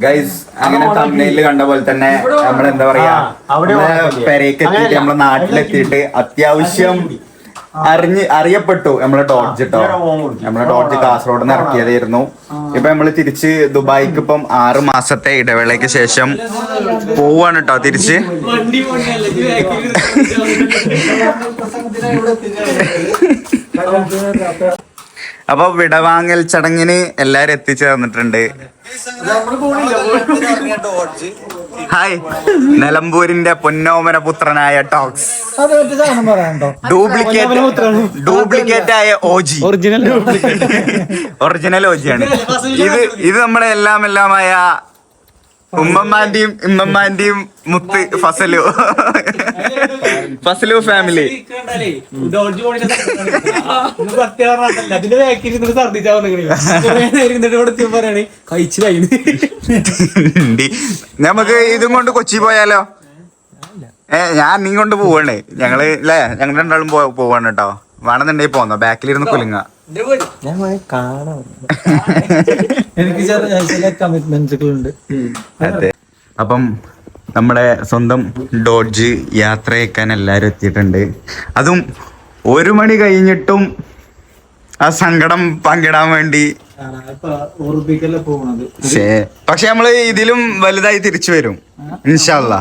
Guys അങ്ങനെ തമിഴിൽ കണ്ട പോലെ തന്നെ നമ്മൾ എന്താ പറയാ? നമ്മളെ? പെരേക്ക് എത്തിയിട്ട് നമ്മളെ നാട്ടിലെത്തിയിട്ട് അത്യാവശ്യം അറിഞ്ഞ് അറിയപ്പെട്ടു നമ്മളെ ടോർച്ച് കേട്ടോ. നമ്മളെ ടോർച്ച് കാസർഗോഡ് നിന്ന് ഇറക്കിയതായിരുന്നു. ഇപ്പൊ നമ്മൾ തിരിച്ച് ദുബായിക്ക് ഇപ്പം ആറ് മാസത്തെ ഇടവേളയ്ക്ക് ശേഷം പോവാണ് കേട്ടോ തിരിച്ച്. അപ്പൊ വിടവാങ്ങൽ ചടങ്ങിന് എല്ലാരും എത്തിച്ചേർന്നിട്ടുണ്ട്. ഹായ്. നിലമ്പൂരിന്റെ പൊന്നോമന പുത്രനായ ടോക്സ്. ഡ്യൂപ്ലിക്കേറ്റ് ഡ്യൂപ്ലിക്കേറ്റ് ആയ ഓജി ഒറിജിനൽ ഒറിജിനൽ ഓജിയാണ് ഇത് ഇത് നമ്മുടെ എല്ലാം എല്ലാമായ ഉമ്മമ്മാന്റെയും ഇമ്മമ്മാന്റെയും മുത്ത് ഫസലു. ഫസലു ഫാമിലി നമുക്ക് ഇതും കൊണ്ട് കൊച്ചി പോയാലോ? ഏ ഞാൻ നീ കൊണ്ട് പോവാണ് ഞങ്ങൾ അല്ലേ ഞങ്ങൾ രണ്ടാളും പോവാണ് കേട്ടോ വേണമെന്നുണ്ടെങ്കിൽ പോന്നോ. ബാക്കിലിരുന്ന് കുലുങ്ങ ഞാൻ കാണാം. എനിക്ക് ചില അതെ. അപ്പം നമ്മുടെ സ്വന്തം ഡോഡ്ജ് യാത്രയേക്കാൻ എല്ലാരും എത്തിയിട്ടുണ്ട്. അതും ഒരു മണി കഴിഞ്ഞിട്ടും ആ സങ്കടം പങ്കിടാൻ വേണ്ടി. പക്ഷെ നമ്മൾ ഇതിലും വലുതായി തിരിച്ചു വരും. ഇൻഷാല്ല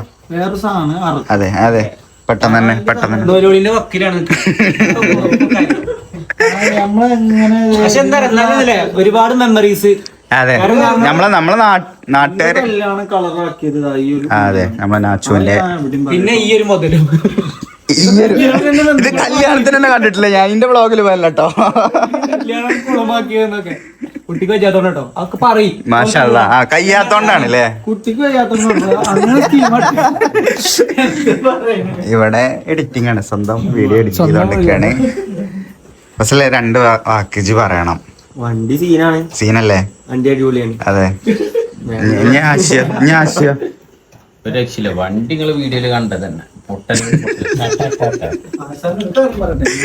അതെ അതെ. പെട്ടെന്ന് തന്നെ പെട്ടെന്ന് തന്നെ. വക്കിലാണ്. പക്ഷെ എന്താ നല്ലതല്ലേ ഒരുപാട് മെമ്മറീസ് അതെ. നമ്മളെ നമ്മളെ നാട്ടുകാരെ അതെ. നമ്മളെ നാച്ചുവിന്റെ പിന്നെ ഈ ഒരു മുതലും ഇത് കല്യാണത്തിന് തന്നെ കണ്ടിട്ടില്ല. ഞാൻ എന്റെ ബ്ലോഗിൽ പോയല്ലോ കുട്ടിക്ക് വെച്ചാത്തോണ്ട് അതൊക്കെ പറയും. മാഷല്ല ആ കയ്യാത്തോണ്ടാണ് അല്ലേ കുട്ടിക്ക് ആക്കി. ഇവിടെ എഡിറ്റിംഗ് ആണ്. സ്വന്തം വീഡിയോ എഡിറ്റ് ചെയ്തോണ്ടൊക്കെയാണ് പക്ഷേ രണ്ട് വാക്കേജ് വാക്ക് പറയണം. വണ്ടി സീനാണ്. സീനല്ലേ? വണ്ടി അടിപൊളിയാണ്. അതെ. ഞാൻ ആശയ ഞാൻ ആശയ. ഒരു രക്ഷയില്ല. വണ്ടി നിങ്ങൾ വീഡിയോയിൽ കണ്ടത് തന്നെ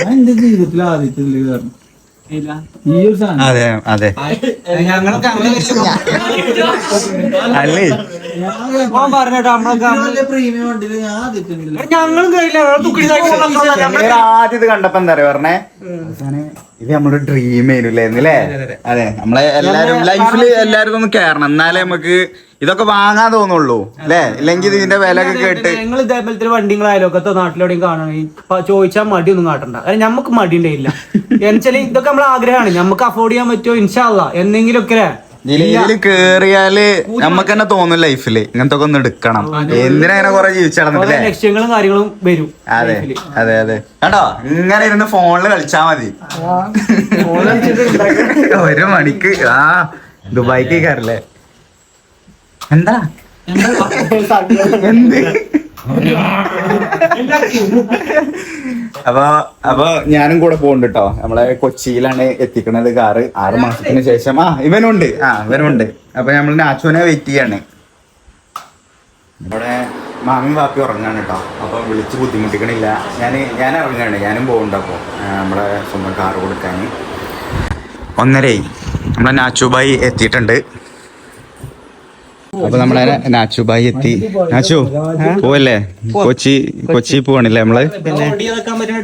എന്റെ ജീവിതത്തിൽ ആദ്യത്തെ കാരണം ഈ ഒരു സാധനം അതെ അതെ ഞങ്ങളൊക്കെ അല്ലേ പറഞ്ഞോ നമ്മളൊക്കെ പ്രീമിയം വണ്ടിയിൽ ഞാൻ ഞങ്ങളും കഴിയില്ല ആദ്യത് കണ്ടപ്പോ എന്താ പറയാ പറഞ്ഞേ? ഇത് നമ്മുടെ ഡ്രീം ആയിരുന്നു അല്ലേ അതെ നമ്മളെ എല്ലാരും ലൈഫിൽ എല്ലാരും ഒന്ന് കേറണം. എന്നാലേ നമുക്ക് ഇതൊക്കെ വാങ്ങാൻ തോന്നുള്ളൂ അല്ലേ? ഇല്ലെങ്കിൽ ഇതിന്റെ വില ഒക്കെ കേട്ട് ഞങ്ങൾ ഇതേപോലത്തെ വണ്ടികൾ നിങ്ങൾ അയലോക്കത്തോ നാട്ടിലെവിടെയും കാണുകയാണെങ്കിൽ ചോദിച്ചാൽ മടിയൊന്നും കാട്ടണ്ട. കാരണം നമുക്ക് മടി ഉണ്ടായില്ല എന്നുവെച്ചാൽ ഇതൊക്കെ നമ്മളെ ആഗ്രഹമാണ്. നമുക്ക് അഫോർഡ് ചെയ്യാൻ പറ്റുമോ? ഇൻഷാല്ല എന്തെങ്കിലുമൊക്കെ കേറിയാൽ നമ്മക്ക് തന്നെ തോന്നും ലൈഫിൽ. ഇങ്ങനത്തെ ഒക്കെ ഒന്ന് എടുക്കണം. എന്തിനാ കൊറേ കുറെ ജീവിച്ചു കുറെ ലക്ഷ്യങ്ങളും കാര്യങ്ങളും വരും അതെ അതെ അതെ. കണ്ടോ? ഇങ്ങനെ ഇരുന്ന് ഫോണിൽ കളിച്ചാ മതി. ഒരു മണിക്ക്. ആ ദുബായിക്ക് കയറില്ലേ? എന്ത്? അപ്പൊ അപ്പൊ ഞാനും കൂടെ പോകുന്നുണ്ട് കേട്ടോ നമ്മളെ കൊച്ചിയിലാണ് എത്തിക്കണത് കാറ്. ആറ് മാസത്തിന് ശേഷം. ആ ഇവനുണ്ട്. ആ ഇവനുണ്ട്. അപ്പൊ നമ്മൾ നാച്ചുവിനെ വെയിറ്റ് ചെയ്യാണ്. ഇവിടെ മാമി ബാപ്പി ഉറങ്ങാണ് കേട്ടോ. അപ്പൊ വിളിച്ച് ബുദ്ധിമുട്ടിക്കണില്ല. ഞാൻ ഞാൻ ഇറങ്ങാണ്. ഞാനും പോകുന്നുണ്ട് അപ്പോ. നമ്മളെ സ്വന്തം കാറ് കൊടുക്കാൻ. ഒന്നരയായി. നമ്മളെ നാച്ചുബായി എത്തിയിട്ടുണ്ട്. അപ്പൊ നമ്മളെ നാച്ചു ബായി എത്തി. നാച്ചു പോവല്ലേ? കൊച്ചി കൊച്ചി പോവണില്ലേ നമ്മൾ?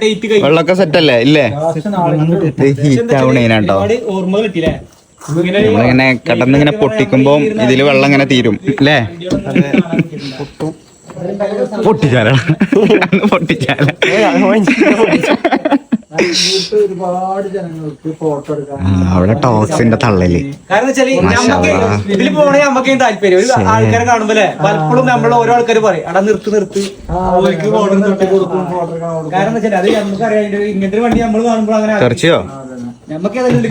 ഡേറ്റ് വെള്ളമൊക്കെ സെറ്റ് അല്ലേ ഇല്ലേ ഹീറ്റ് ആവണേനാട്ടോ നമ്മളിങ്ങനെ കടന്നിങ്ങനെ പൊട്ടിക്കുമ്പോ ഇതിൽ വെള്ളം ഇങ്ങനെ തീരും. അല്ലേ പൊട്ടിച്ചാലോ? പൊട്ടിച്ചാല? ഒരുപാട് ജനങ്ങൾക്ക് ഫോട്ടോ എടുക്കാൻ അവിടെ ടോക്സിന്റെ തള്ളൽ. കാരണം വെച്ചാൽ മാഷാ നമുക്ക് അല്ലാ. ഇതിൽ പോണേ നമുക്ക് താല്പര്യം? ഒരു ആൾക്കാരെ കാണുമ്പോലെ പലപ്പോഴും നമ്മൾ ഓരോ ആൾക്കാർ പറയും അവിടെ നിർത്ത് നിർത്ത്. ഓർക്ക് ഫോട്ടോ തൊട്ട് കൊടുക്കും കാരണം വെച്ചാൽ അത് നമുക്കറിയാം ഇങ്ങനത്തെ ഒരു വണ്ടി നമ്മൾ കാണുമ്പോൾ അങ്ങനെ തീർച്ചയോ നമുക്ക് ഇതിൽ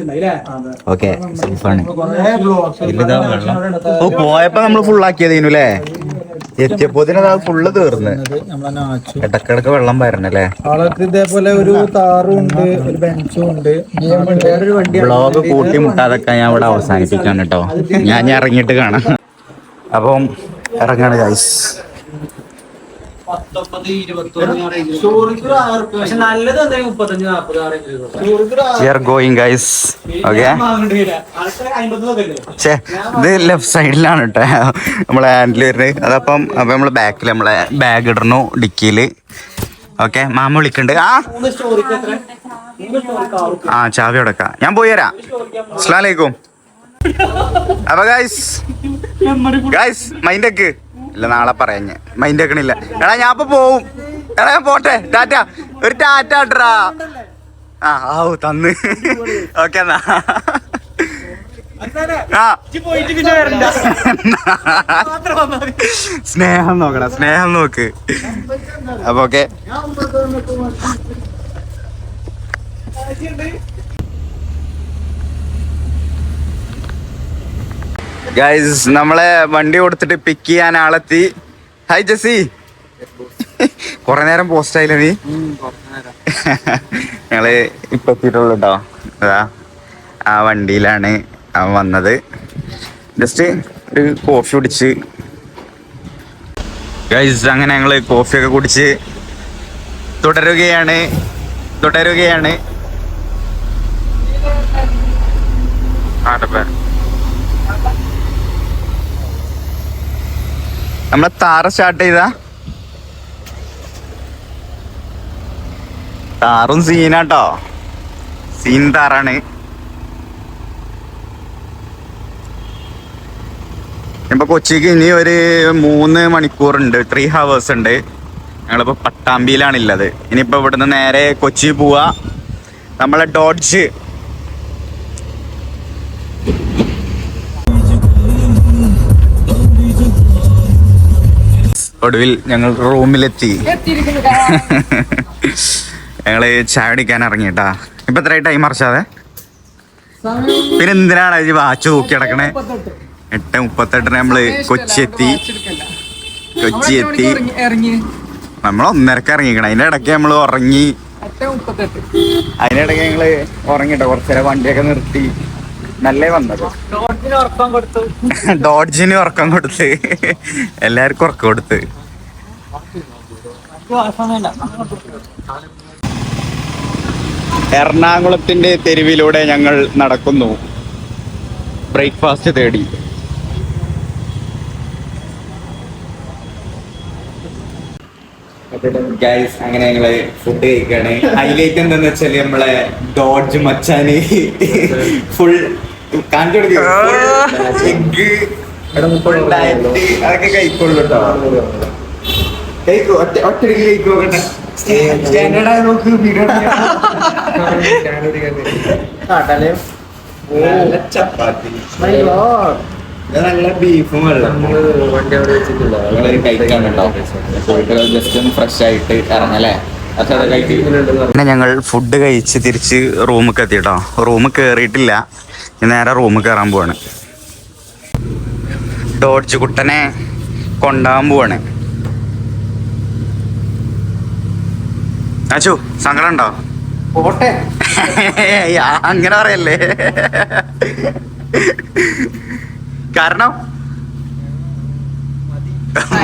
ഉണ്ടായി അല്ലേ? ഓക്കെ സേഫാണ്. ഓ പോയപ്പോ നമ്മൾ ഫുള്ളാക്കിയതേനു അല്ലേ? ഫുള്ള് തീർന്ന്. ഇടക്കിടക്ക് വെള്ളം വരണല്ലേ? ആൾക്ക് ഇതേപോലെ ഒരു താറും ഉണ്ട് ഒരു ബെഞ്ചും ഉണ്ട്. ബ്ലോഗ് കൂട്ടി മുട്ടാതൊക്കെ ഞാൻ ഇവിടെ അവസാനിപ്പിക്കാൻ കേട്ടോ. ഞാൻ ഇറങ്ങിയിട്ട് കാണാം. അപ്പം ഇറങ്ങാണ് ഗൈസ് പക്ഷെ നല്ലത് എന്തായാലും മുപ്പത്തഞ്ച് നാപ്പത് ആറ് സ്റ്റോറിക്ക് we are going guys okay ഇത് ലെഫ്റ്റ് സൈഡിലാണ് കേട്ടോ നമ്മളെ ഹാൻഡിൽ വരുന്നത്. അതപ്പം അപ്പം നമ്മളെ ബാക്കിൽ നമ്മളെ ബാഗ് ഇടണു ഡിക്കിയിൽ ഓക്കെ മാമ വിളിക്കണ്ട്. ആ? ആ ചാവി അടക്ക. ഞാൻ പോയി തരാം അസ്ലാലേക്കും അപ്പൊ ഗൈസ് ഗൈസ് മൈൻഡ് ഒക്കെ. ഇല്ല നാളെ പറയാം ഞാൻ. മൈൻഡ് വെക്കണില്ല. എടാ ഞാൻ അപ്പൊ പോവും. എടാ ഞാൻ പോട്ടെ. ടാറ്റ ഒരു ടാറ്റ ഇട്രാ ആ ആവു തന്ന്. ഓക്കെ എന്നാ. സ്നേഹം നോക്കണ സ്നേഹം നോക്ക്. അപ്പൊ ഓക്കെ. ഗൈസ് നമ്മളെ വണ്ടി കൊടുത്തിട്ട് പിക്ക് ചെയ്യാൻ ആളെത്തി. ഹായ് ജസി കൊറേ നേരം പോസ്റ്റ് ആയില്ല നീ? ഞങ്ങൾ ഇപ്പൊ എത്തിയിട്ടുള്ളൂ കേട്ടോ ആ വണ്ടിയിലാണ് അവൻ വന്നത്. ജസ്റ്റ് ഒരു കോഫി കുടിച്ച്. ഗൈസ് അങ്ങനെ ഞങ്ങൾ കോഫിയൊക്കെ കുടിച്ച് തുടരുകയാണ്. തുടരുകയാണ്. ആടപ്പേ. നമ്മളെ താറ സ്റ്റാർട്ട് ചെയ്താ. താറും സീനാട്ടോ സീൻ താറാണ്. ഇപ്പൊ കൊച്ചിക്ക് ഇനി ഒരു മൂന്ന് മണിക്കൂറുണ്ട് ത്രീ ഹവേഴ്സ് ഉണ്ട്. ഞങ്ങളിപ്പോ പട്ടാമ്പിയിലാണ് ഉള്ളത് ഇനിയിപ്പോ ഇവിടുന്ന് നേരെ കൊച്ചി പോവാ. നമ്മളെ ഡോഡ്ജ് ഒടുവിൽ ഞങ്ങൾ റൂമിലെത്തി. ഞങ്ങൾ ചായ അടിക്കാൻ ഇറങ്ങിട്ടാ ഇപ്പൊ എത്ര ടൈം മറിച്ചാതെ പിന്നെ എന്തിനാണ് ഈ വാച്ച് തൂക്കി കിടക്കണേ എട്ട് മുപ്പത്തെട്ടിന് നമ്മൾ കൊച്ചി എത്തി. കൊച്ചി എത്തി. ഇറങ്ങി? നമ്മൾ ഒന്നരക്ക് ഇറങ്ങിക്കണം. അതിന്റെ ഇടയ്ക്ക് നമ്മൾ ഉറങ്ങി. അതിനിടയ്ക്ക് ഞങ്ങൾ ഉറങ്ങിട്ടോ. കുറച്ചേരം വണ്ടിയൊക്കെ നിർത്തി. നല്ല വന്നത്. ഡോട്ടിന് ഉറക്കം കൊടുത്തു. ഡോഡ്ജിന് ഉറക്കം കൊടുത്ത്. എല്ലാവർക്കും ഉറക്കം കൊടുത്ത്. എറണാകുളത്തിന്റെ തെരുവിലൂടെ ഞങ്ങൾ നടക്കുന്നു. ബ്രേക്ക്ഫാസ്റ്റ് തേടി. ഗൈസ് അങ്ങനെ ഞങ്ങൾ ഫുഡ് കഴിക്കുകയാണ് ഹൈലൈറ്റ് എന്താന്ന് വെച്ചാൽ നമ്മളെ ഡോഡ്ജ് മച്ചാന്. ഫുൾ കാണിച്ചു എഗ് അതൊക്കെ കഴിക്കൊള്ളു കേട്ടോ. കഴിക്കോ ഒറ്റ ഒറ്റയ്ക്ക് കഴിക്കോ കേട്ടോ സ്റ്റാൻഡേർഡ് ആയി നോക്ക് വീഡിയോ ചപ്പാത്തി. നല്ല ബീഫും വെള്ളം ഞങ്ങൾ കഴിക്കാൻ കേട്ടോ പോയിട്ട് ജസ്റ്റ് ഒന്ന് ഫ്രഷ് ആയിട്ട് ഇറങ്ങല്ലേ? പിന്നെ ഞങ്ങൾ ഫുഡ് കഴിച്ച് തിരിച്ച് റൂമിൽ എത്തിട്ടോ റൂമിൽ കയറിയിട്ടില്ല ഇനി നേരെ റൂമിൽ കയറാൻ പോവാണ്. ഡോഡ്ജ് കുട്ടനെ കൊണ്ടാൻ പോവാണ്. അച്ചു സങ്കടം ഉണ്ടോ? പോട്ടെ. അങ്ങനെ പറയല്ലേ? കാരണം?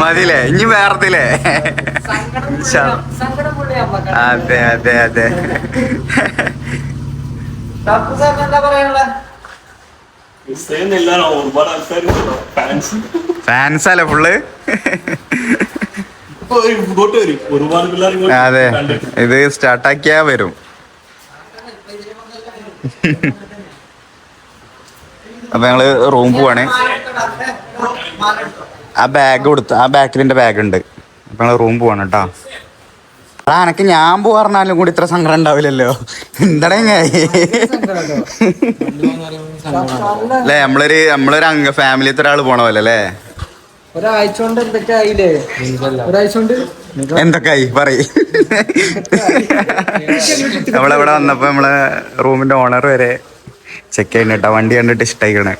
മതിലേ ഇനി വേറത്തില്ലേ അതെ അതെ അതെ. ഫാൻസ് അല്ലേ ഫുള്ള്? അതെ ഇത് സ്റ്റാർട്ടാക്കിയാ വരും. അപ്പൊ ഞങ്ങൾ റൂം പോവാണ്. ആ ബാഗ് കൊടുത്തു ആ ബാക്കിലിന്റെ ബാഗ് ഉണ്ട്. അപ്പൊ ഞങ്ങൾ റൂം പോവാണ് കേട്ടോ ആ എനക്ക് ഞാൻ പോവാറിനാലും കൂടി ഇത്ര സങ്കടം ഉണ്ടാവില്ലല്ലോ. എന്താണെങ്കിൽ അല്ലേ നമ്മളൊരു നമ്മളൊരു അംഗ ഫാമിലിത്തെ ഒരാൾ പോണ പോലെ അല്ലേ? ഒരാഴ്ച കൊണ്ട് എന്തൊക്കെ ആയില്ലേ? ഒരാഴ്ച കൊണ്ട് എന്തൊക്കെ ആയി പറയ്. നമ്മളിവിടെ വന്നപ്പോ നമ്മളെ റൂമിന്റെ ഓണർ വരെ ചെക്ക് ചെയ്യുന്നുട്ടാ വണ്ടി കണ്ടിട്ട് ഇഷ്ടായിക്കണേ.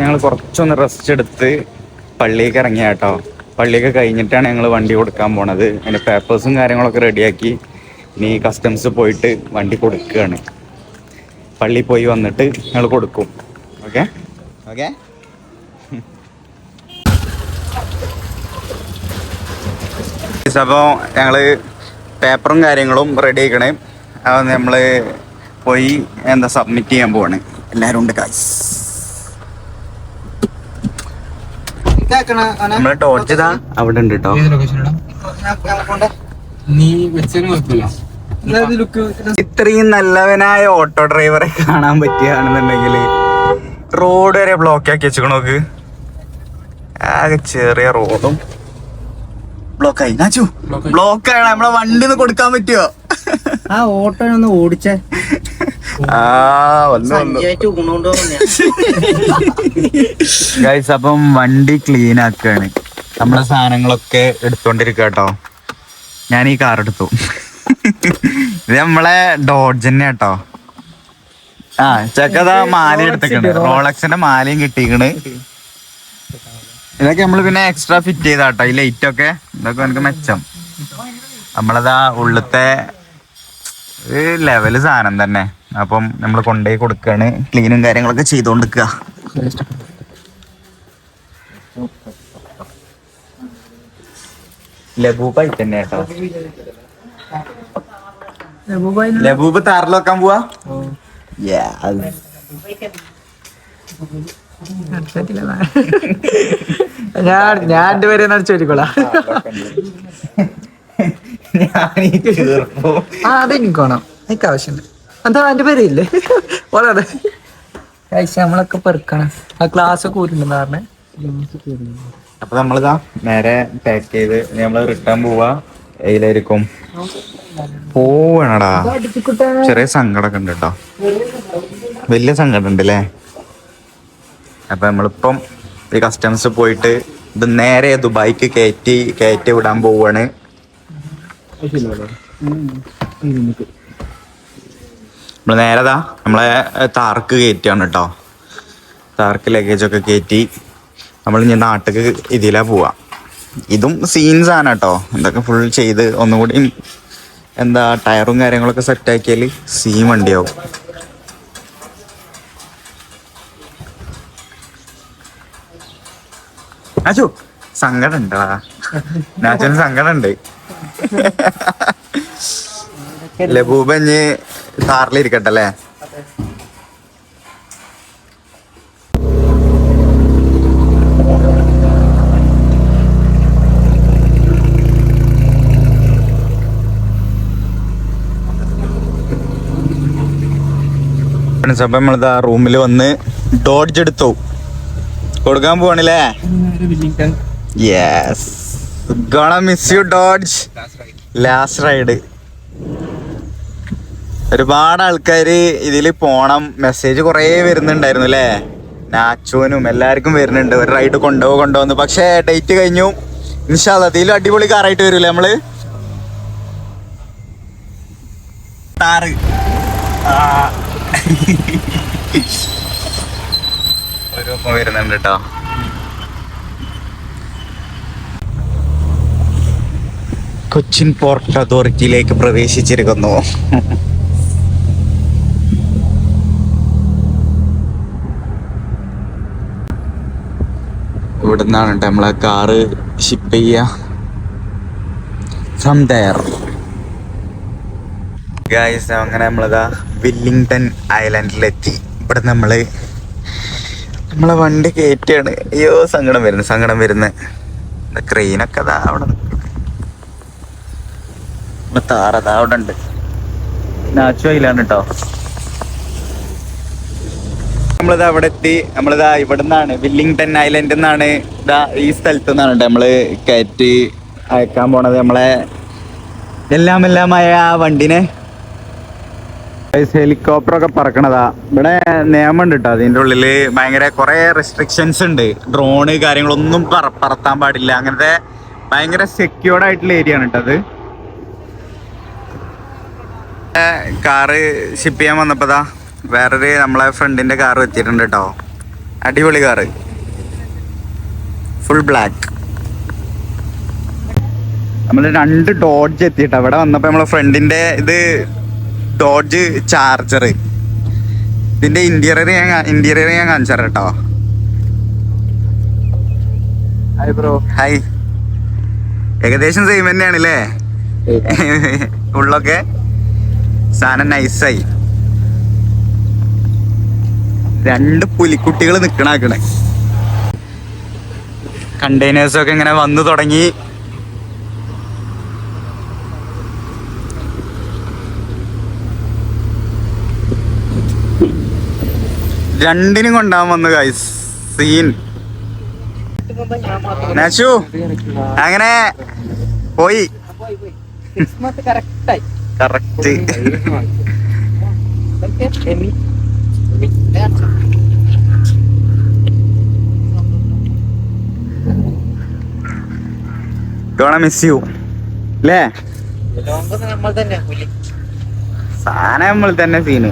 ഞങ്ങൾ കുറച്ചൊന്ന് റെസ്റ്റ് എടുത്ത് പള്ളിയിലേക്ക് ഇറങ്ങിയ കേട്ടോ. പള്ളിയൊക്കെ കഴിഞ്ഞിട്ടാണ് ഞങ്ങൾ വണ്ടി കൊടുക്കാൻ പോണത്. അതിന്റെ പേപ്പേഴ്സും കാര്യങ്ങളൊക്കെ റെഡിയാക്കി ഇനി കസ്റ്റംസ് പോയിട്ട് വണ്ടി കൊടുക്കുകയാണ് പള്ളി പോയി വന്നിട്ട് ഞങ്ങൾ കൊടുക്കും. ഓക്കെ ഓക്കെ അപ്പോൾ ഞങ്ങൾ പേപ്പറും കാര്യങ്ങളും റെഡി ആക്കണേ അത് നമ്മൾ പോയി എന്താ സബ്മിറ്റ് ചെയ്യാൻ പോവാണ്. എല്ലാവരും ഉണ്ട് കാശ് നമ്മളെ ടോർച്ച് ഇതാ. അവിടെ ഉണ്ട് കേട്ടോ ഇത്രയും നല്ലവനായ ഓട്ടോ ഡ്രൈവറെ കാണാൻ പറ്റുകയാണെന്നുണ്ടെങ്കിൽ റോഡ് വരെ ബ്ലോക്ക് ആക്കി വെച്ചു നോക്ക്. ആകെ ചെറിയ റോഡും ബ്ലോക്ക് ആയി. നാച്ചു ബ്ലോക്ക് ആണ് നമ്മളെ വണ്ടി ഒന്ന് കൊടുക്കാൻ പറ്റുമോ ആ ഓട്ടോ ഒന്ന് ഓടിച്ചേ. ഗൈസ് അപ്പം വണ്ടി ക്ലീൻ ആക്കാണ്. നമ്മളെ സാധനങ്ങളൊക്കെ എടുത്തോണ്ടിരിക്കുക കേട്ടോ ഞാൻ ഈ കാർ എടുത്തു. ഇത് നമ്മളെ ഡോഡ്ജന്നെ കേട്ടോ ആ ചെക്കതാ മാല എടുത്തേക്കണ് റോളക്സിന്റെ മാലയും കിട്ടിക്കണ് ഇതൊക്കെ നമ്മൾ പിന്നെ എക്സ്ട്രാ ഫിറ്റ് ചെയ്താ കേട്ടോ ഈ ലൈറ്റ് ഒക്കെ ഇതൊക്കെ എനിക്ക് മെച്ചം. നമ്മളതാ ഉള്ളത്തെ ലെവൽ സാധനം തന്നെ. അപ്പം നമ്മൾ കൊണ്ടുപോയി കൊടുക്കാണ്. ക്ലീനും കാര്യങ്ങളൊക്കെ ചെയ്തുകൊണ്ടിരിക്കുക ലബൂബായി തന്നെ കേട്ടോ. ലബൂബ് താറിൽ വെക്കാൻ പോവാ. ഞാൻ ഞാൻ എന്റെ പേര് ചോദിക്കോളാം ഞാൻ അതെനിക്ക് വേണം എനിക്ക് ആവശ്യമുണ്ട് എന്താ എന്റെ പേരില്ലേ? വളരെ കഴിച്ച നമ്മളൊക്കെ പെറുക്കണം. ആ ക്ലാസ് ഒക്കെ ഊരിണ്ടെന്ന് പറഞ്ഞേ? അപ്പൊ നമ്മളിതാ നേരെ പാക്ക് ചെയ്ത് നമ്മൾ റിട്ടേൺ പോവാ. എയിലായിരിക്കും. പോവണടാ. ചെറിയ സങ്കടമൊക്കെ ഉണ്ട് കേട്ടോ വലിയ സങ്കടം ഉണ്ട് അല്ലേ അപ്പൊ നമ്മളിപ്പം ഈ കസ്റ്റംസ് പോയിട്ട് ഇത് നേരെ ദുബായിക്ക് കയറ്റി കയറ്റി വിടാൻ പോവാണ്. നമ്മൾ നേരതാ നമ്മളെ താർക്ക് കയറ്റിയാണ് കേട്ടോ താർക്ക് ലഗേജൊക്കെ കയറ്റി നമ്മൾ ഇനി നാട്ടിൽ ഇതിലാണ് പോവാ. ഇതും സീൻസ് ആണ് കേട്ടോ എന്തൊക്കെ ഫുൾ ചെയ്ത് ഒന്നുകൂടി എന്താ ടയറും കാര്യങ്ങളൊക്കെ സെറ്റ് ആക്കിയാൽ സീൻ വണ്ടിയാവും. നാച്ചു സങ്കടം ഉണ്ടോ? നാച്ചുവിന് സങ്കടം ഉണ്ട്. ലബൂബ ഇനി കാറിലിരിക്കട്ടെ അല്ലേ? ഫ്രണ്ട്സ് അപ്പം നമ്മളിതാ റൂമിൽ വന്ന് ഡോഡ്ജ് എടുത്തു. കൊടുക്കാൻ പോവാണല്ലേ? ഡോഡ്ജ് ലാസ്റ്റ് റൈഡ് ഒരുപാട് ആൾക്കാര് ഇതിൽ പോണം. മെസ്സേജ് കുറേ വരുന്നുണ്ടായിരുന്നു അല്ലേ നാച്ചോനും എല്ലാവർക്കും വരുന്നുണ്ട്. ഒരു റൈഡ് കൊണ്ടുപോകും കൊണ്ടുപോകുന്നു പക്ഷേ ഡേറ്റ് കഴിഞ്ഞു. നിഷാദ് അതിലും അടിപൊളി കാറായിട്ട് വരൂലേ നമ്മൾ? വരുന്നുണ്ട് കേട്ടോ കൊച്ചിൻ പോർട്ട് അതോറിറ്റിയിലേക്ക് പ്രവേശിച്ചിരിക്കുന്നു. ഇവിടെ നിന്നാണ് കേട്ടോ നമ്മളെ കാറ് ഷിപ്പ് ചെയ്യുക ഫ്രം ദയർ ഗായ്സ് അങ്ങനെ നമ്മളിതാ വില്ലിങ്ടൺ ഐലൻഡിലെത്തി ഇവിടെ നമ്മൾ നമ്മളെ വണ്ടി കയറ്റിയാണ് അയ്യോ സങ്കടം വരുന്നു സങ്കടം വരുന്നു. ക്രെയിനൊക്കെ അതാ അവിടെ താറതാ അവിടെ ഉണ്ട് നാച്ചു അതിലാണ് കേട്ടോ. നമ്മളിതാ അവിടെ എത്തി നമ്മളിതാ ഇവിടെ നിന്നാണ് വില്ലിംഗ്ടൺ ഐലൻഡിൽ നിന്നാണ് ഇതാ ഈ സ്ഥലത്ത് നിന്നാണ് നമ്മൾ കയറ്റി അയക്കാൻ പോണത്. നമ്മളെ എല്ലാം എല്ലാമായ ആ വണ്ടിനെ. ഹെലികോപ്റ്റർ ഒക്കെ പറക്കണതാ. ഇവിടെ നിയമം ഉണ്ട് കേട്ടോ അതിന്റെ ഉള്ളിൽ ഭയങ്കര കുറെ റെസ്ട്രിക്ഷൻസ് ഉണ്ട്. ഡ്രോണ് കാര്യങ്ങളൊന്നും പറ പറത്താൻ പാടില്ല. അങ്ങനത്തെ ഭയങ്കര സെക്യൂർഡ് ആയിട്ടുള്ള ഏരിയ ആണ് കേട്ടോ അത്. കാറ് ഷിപ്പ് ചെയ്യാൻ വന്നപ്പോതാ വേറൊരു നമ്മളെ ഫ്രണ്ടിന്റെ കാർ എത്തിയിട്ടുണ്ട് കേട്ടോ അടിപൊളി കാറ് ഫുൾ ബ്ലാക്ക് നമ്മൾ രണ്ട് ഡോഡ്ജ് എത്തിയിട്ട്. അവിടെ വന്നപ്പോൾ നമ്മളെ ഫ്രണ്ടിന്റെ ഇത് ഡോഡ്ജ് ചാർജർ ഇതിന്റെ ഇന്റീരിയർ ഞാൻ ഇന്റീരിയർ ഞാൻ കാണിച്ചു തരാം കേട്ടോ ഹായ് ബ്രോ ഹായ് ഏകദേശം സെയിം തന്നെയാണ് അല്ലേ ഉള്ളൊക്കെ സാധനം നൈസായി രണ്ട് പുലിക്കുട്ടികൾ നിക്കണാക്കണേ കണ്ടെയ്നേഴ്സൊക്കെ ഇങ്ങനെ വന്നു തുടങ്ങി. രണ്ടിനും കൊണ്ടാവാൻ വന്നു ഗൈസ് സീൻ നശു അങ്ങനെ പോയി. കറക്റ്റ് ഗോണ മിസ് യു അല്ലേ നമ്മൾ തന്നെ പുലി സാധനം നമ്മൾ തന്നെ സീന്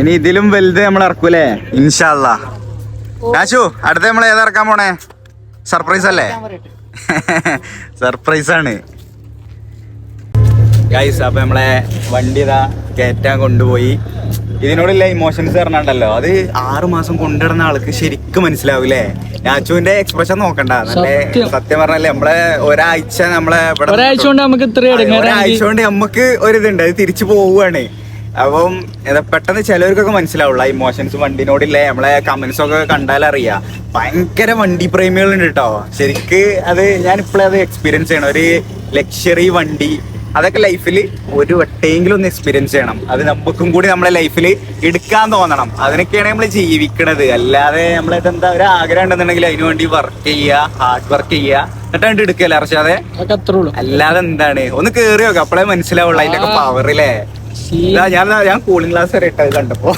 ഇനി ഇതിലും വലുത് നമ്മൾ ഇറക്കൂലേ? ഇൻഷാല്ല കാശു അടുത്ത നമ്മൾ ഏതാ ഇറക്കാൻ പോണേ? സർപ്രൈസ് അല്ലേ? സർപ്രൈസ് ആണ്. ഗൈസ് അപ്പൊ നമ്മളെ വണ്ടി ഇതാ കയറ്റാൻ കൊണ്ടുപോയി. ഇതിനോടുള്ള ഇമോഷൻസ് പറഞ്ഞാണ്ടല്ലോ അത് ആറു മാസം കൊണ്ടിടുന്ന ആൾക്ക് ശരിക്കും മനസ്സിലാവൂലേ? നാച്ചുവിന്റെ എക്സ്പ്രഷൻ നോക്കണ്ട നല്ല സത്യം. പറഞ്ഞാലേ നമ്മളെ ഒരാഴ്ച നമ്മളെ ഒരാഴ്ച കൊണ്ട് നമുക്ക് ഒരാഴ്ച കൊണ്ട് നമുക്ക് ഒരിതുണ്ട് അത് തിരിച്ചു പോവുകയാണ്. അപ്പം പെട്ടെന്ന് ചിലവർക്കൊക്കെ മനസ്സിലാവുള്ള ഇമോഷൻസ് വണ്ടിനോടില്ലേ നമ്മളെ കമന്റ്സ് ഒക്കെ കണ്ടാലറിയാം. ഭയങ്കര വണ്ടി പ്രേമികളുണ്ട് കേട്ടോ. ശരിക്ക് അത് ഞാൻ ഇപ്പോഴത് എക്സ്പീരിയൻസ് ചെയ്യണം. ഒരു ലക്ഷറി വണ്ടി അതൊക്കെ ലൈഫിൽ ഒരു വട്ടെങ്കിലും ഒന്ന് എക്സ്പീരിയൻസ് ചെയ്യണം. അത് നമുക്കും കൂടി നമ്മളെ ലൈഫിൽ എടുക്കാൻ തോന്നണം. അതിനൊക്കെയാണ് നമ്മൾ ജീവിക്കണത്. അല്ലാതെ നമ്മളെ എന്താ ഒരു ആഗ്രഹം ഉണ്ടെന്നുണ്ടെങ്കിൽ അതിനു വേണ്ടി വർക്ക് ചെയ്യുക ഹാർഡ് വർക്ക് ചെയ്യുക. എന്നിട്ടാണ് എടുക്കല്ലേ ഉള്ളൂ അല്ലാതെ എന്താണ്? ഒന്ന് കേറി നോക്കാം. അപ്പോഴേ മനസ്സിലാവുള്ളൂ അതിന്റെ പവർ അല്ലേ ഞാൻ ഞാൻ കൂളിംഗ് ഗ്ലാസ് വരെ ഇട്ടത് കണ്ടപ്പോ.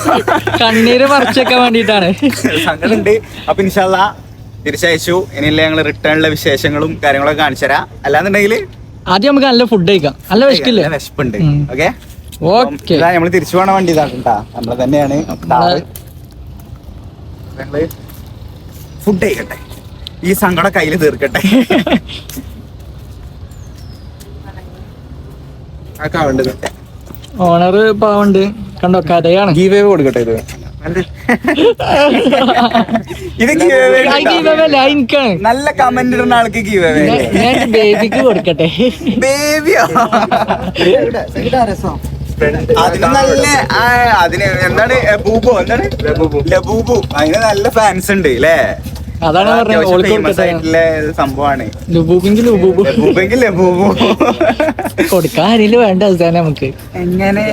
കണ്ണീര് മറച്ചൊക്കെ വേണ്ടിട്ടാണ് സങ്കടുണ്ട് അപ്പൊ ഇൻഷാല്ല തിരിച്ചയച്ചു. ഇനിയില്ല ഞങ്ങൾ റിട്ടേണിലെ വിശേഷങ്ങളും കാര്യങ്ങളൊക്കെ കാണിച്ചു തരാം അല്ലാന്നുണ്ടെങ്കിൽ ആദ്യം നമുക്ക് നല്ല ഫുഡ് കഴിക്കാം. നല്ല വിശക്കില്ലേ വിശപ്പുണ്ട്. ഓക്കെ ഓക്കെ ഇതാ നമ്മൾ തിരിച്ചു പോണ വണ്ടി ഇതാണ്ടാ നമ്മൾ തന്നെയാണ് ഫുഡ് കഴിക്കട്ടെ. ഈ സങ്കടം കയ്യിൽ തീർക്കട്ടെ. ഓണർ പാവണ്ട്. കണ്ടോ? കഥയാണ്. ഗീവ് കൊടുക്കട്ടെ ഇത്. ഇത് എനിക്കാണ് നല്ല കമന്റ് ഇടുന്ന ആൾക്ക് ഗീവ് ഞാൻ- ബേബിക്ക് കൊടുക്കട്ടെ. ബേബിയോ അതിന് നല്ല ആ, അതിന് എന്താണ്? ബൂബോ എന്താണ്? ബൂബു അതിന് നല്ല ഫാൻസ് ഉണ്ട് അല്ലേ അതാണ് പറഞ്ഞത്. സംഭവമാണ്. കൊടുക്കാൻ ആരെങ്കിലും വേണ്ട അവസാനം നമുക്ക്. എങ്ങനെ?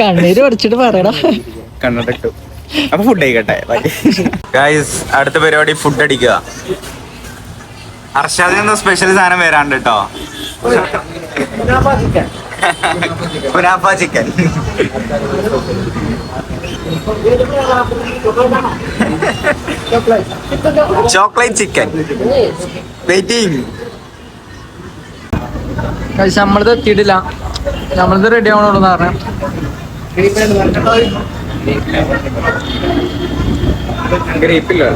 കണ്ണീര് പഠിച്ചിട്ട് പറയടാ. കണ്ണിട്ടു അപ്പൊ ഫുഡ് ആയിക്കട്ടെ ഗായ്സ് അടുത്ത പരിപാടി ഫുഡ് അടിക്കുക. അർഷാദിന് എന്തോ സ്പെഷ്യൽ സാധനം വരാണ്ട് കേട്ടോ chicken chicken chocolate chicken waiting കഴിച്ച് നമ്മളത് എത്തിയിട്ടില്ല. നമ്മളത് റെഡി ആവണുള്ളൂ പറഞ്ഞ. ഗ്രേപ്പില്ലോ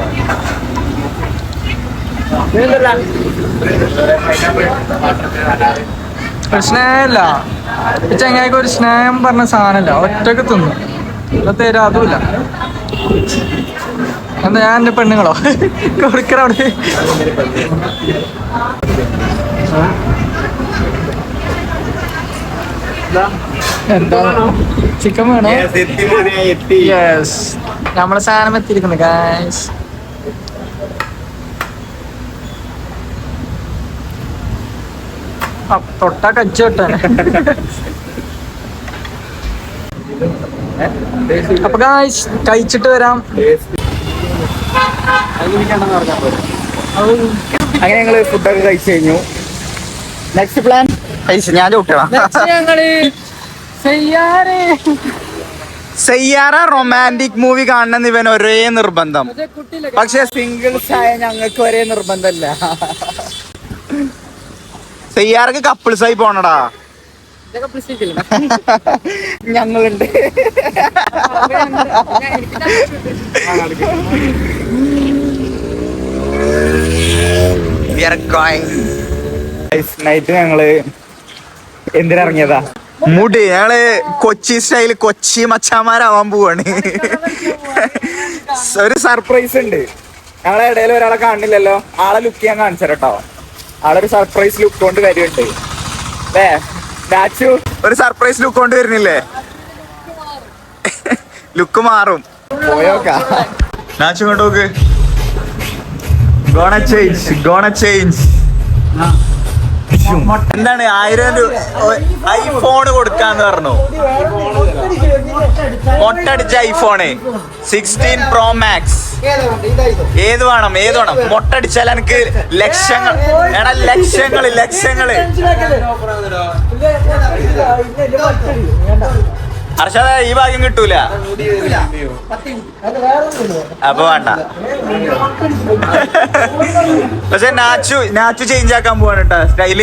ചങ്ങായിക്ക് ഒരു സ്നേഹം പറഞ്ഞ സാധനല്ല ഒറ്റയ്ക്ക് തിന്നു. തരാ അതുമില്ല. എന്താ ഞാൻ എന്റെ പെണ്ണുങ്ങളോ? കൊടുക്കണം അവിടെ. എന്താ? ചിക്കൻ വേണോ? യെസ് നമ്മളെ സാധനം എത്തിയിരിക്കുന്നു ഗായ്സ് തൊട്ടാ കച്ച തൊട്ടാണ് അപ്പൊ കഴിച്ചിട്ട് വരാം. അങ്ങനെ ഞങ്ങൾ ഫുഡൊക്കെ കഴിച്ചു കഴിഞ്ഞു. നെക്സ്റ്റ് പ്ലാൻ കഴിച്ചു ഞാൻ ഞങ്ങൾ സയ്യാറ. റൊമാന്റിക് മൂവി കാണണം ഇവൻ ഒരേ നിർബന്ധം. പക്ഷെ സിംഗിൾസ് ആയ ഞങ്ങൾക്ക് ഒരേ നിർബന്ധമല്ല. സെയ്യാറക്ക് കപ്പിൾസ് ആയി പോണടാ. ഞങ്ങളുണ്ട്. നൈറ്റ് ഞങ്ങൾ എന്തിനിറങ്ങിയതാ? മുടി ഞങ്ങൾ കൊച്ചി സ്റ്റൈൽ കൊച്ചി മച്ചാമാരാവാൻ പോവാണ്. ഒരു സർപ്രൈസ് ഉണ്ട്. ഞങ്ങളെ ഇടയിൽ ഒരാളെ കാണില്ലല്ലോ. ആളെ ലുക്ക് ഞാൻ കാണിച്ചു കേട്ടോ ആളൊരു സർപ്രൈസ് ലുക്ക് കൊണ്ട് വരുന്നുണ്ട് അല്ലേ? ഡാച്ചു ഒരു സർപ്രൈസ് ലുക്ക് കൊണ്ട് വരുന്നില്ലേ? ലുക്ക് മാറും. പോയോക്കാ. ഡാച്ചു കൊണ്ട് നോക്ക്. ഗോണ ചേഞ്ച് ഗോണ ചേഞ്ച് എന്താണ് ആയിരം രൂപ ഐഫോൺ കൊടുക്കാന്ന് പറഞ്ഞു മൊട്ടടിച്ച ഐഫോണ് സിക്സ്റ്റീൻ പ്രോ മാക്സ് ഏത് വേണം ഏത് വേണം മൊട്ടടിച്ചാൽ എനിക്ക് ലക്ഷങ്ങൾ എടാ ലക്ഷങ്ങൾ ലക്ഷങ്ങൾ ഹർഷദ ഈ ഭാഗ്യം കിട്ടൂല. അപ്പൊ വേണ്ട. പക്ഷെ നാച്ചു നാച്ചു ചേഞ്ച് ആക്കാൻ പോവാണ് കേട്ടോ സ്റ്റൈൽ.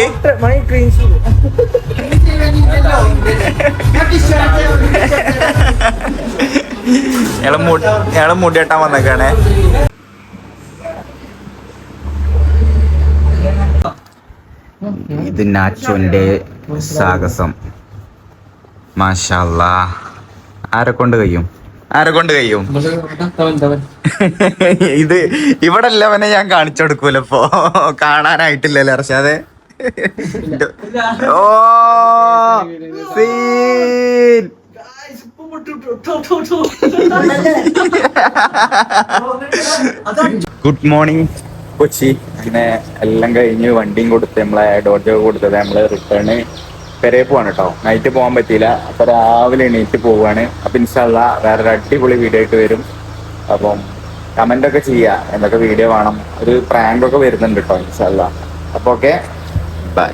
ഞങ്ങൾ മുടി വെട്ടാൻ വന്നേക്കാണേ. ഇത് നാച്ചുവിന്റെ സാഹസം. മാഷല്ല. ആരെ കൊണ്ട് കഴിയും? ആരെ കൊണ്ട് കഴിയും? ഇത് ഇവിടെ ഉള്ളവനെ ഞാൻ കാണിച്ചു കൊടുക്കൂല ഇപ്പോ. കാണാനായിട്ടില്ലല്ലോ അർഷാദെ? Oh scene. Good morning Kochi. അങ്ങനെ എല്ലാം കഴിഞ്ഞ് വണ്ടിയും കൊടുത്ത് നമ്മളെ ഡോർജോ കൊടുത്തത് നമ്മൾ റിട്ടേണ് പെരേ പോവാണ് കേട്ടോ നൈറ്റ് പോകാൻ പറ്റിയില്ല. അപ്പൊ രാവിലെ എണീറ്റ് പോവാണ്. അപ്പൊ ഇൻഷാല്ല വേറൊരു അടിപൊളി വീഡിയോ ആയിട്ട് വരും. അപ്പം കമന്റ് ഒക്കെ ചെയ്യാ. എന്തൊക്കെ വീഡിയോ വേണം. ഒരു പ്രാങ്ക് ഒക്കെ വരുന്നുണ്ട് കേട്ടോ ഇൻഷാല്ല അപ്പൊ ഓക്കെ ബൈ